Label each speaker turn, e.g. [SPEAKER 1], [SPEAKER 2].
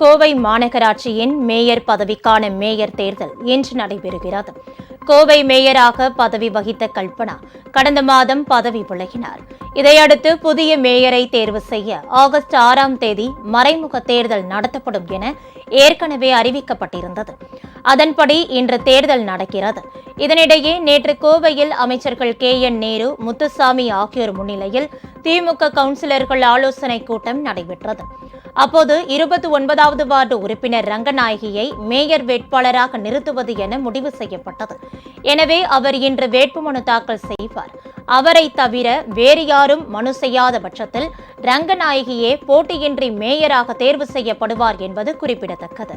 [SPEAKER 1] கோவை மாநகராட்சியின் மேயர் பதவிக்கான மேயர் தேர்தல் இன்று நடைபெறுகிறது. கோவை மேயராக பதவி வகித்த கல்பனா கடந்த மாதம் பதவி விலகினார். இதையடுத்து புதிய மேயரை தேர்வு செய்ய ஆகஸ்ட் ஆறாம் தேதி மறைமுக தேர்தல் நடத்தப்படும் என ஏற்கனவே அறிவிக்கப்பட்டிருந்தது. அதன்படி இன்று தேர்தல் நடக்கிறது. இதனிடையே நேற்று கோவையில் அமைச்சர்கள் கே என் நேரு முத்துசாமி ஆகியோர் முன்னிலையில் திமுக கவுன்சிலர்கள் ஆலோசனைக் கூட்டம் நடைபெற்றது. அப்போது இருபத்தி ஒன்பதாவது வார்டு உறுப்பினர் ரங்கநாயகியை மேயர் வேட்பாளராக நிறுத்துவது என முடிவு செய்யப்பட்டது. எனவே அவர் இன்று வேட்புமனு தாக்கல் செய்வார். அவரை தவிர வேறு யாரும் மனு செய்யாத பட்சத்தில் ரங்கநாயகியே போட்டியின்றி மேயராக தேர்வு செய்யப்படுவார் என்பது குறிப்பிடத்தக்கது.